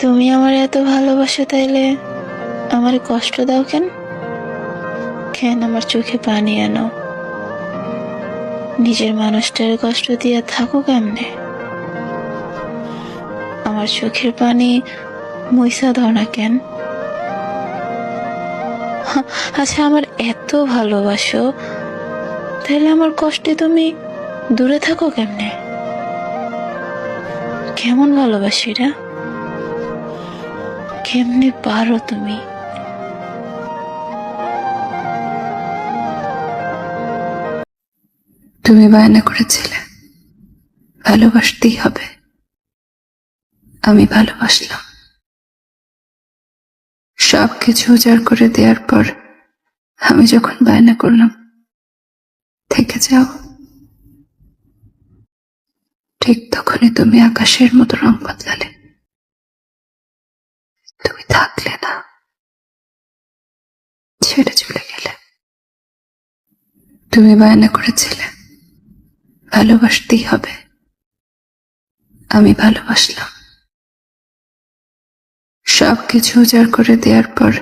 তুমি আমার এত ভালোবাসো তাইলে আমার কষ্ট দাও কেন? কেন আমার চোখে পানি আনো? নিজের মানুষটার কষ্ট দিয়ে থাকো কেমনে? আমার চোখের পানি মইসা দাও না কেন? আচ্ছা আমার এত ভালোবাসো তাহলে আমার কষ্টে তুমি দূরে থাকো কেমনে? কেমন ভালোবাসি এটা কেমনে পারো তুমি? তুমি বায়না করেছিলে, ভালোবাসতেই হবে। আমি ভালোবাসলাম। সব কিছু উজাড় করে দেওয়ার পর আমি যখন বায়না করলাম, থেকে যাও। ঠিক তখনই তুমি আকাশের মতো রং বদলালে। থাকলে না, ছেড়ে চলে গেলে। তুমি বায়না করেছিলে, ভালোবাসতেই হবে। আমি ভালোবাসলাম। সব কিছু উজাড় করে দেওয়ার পর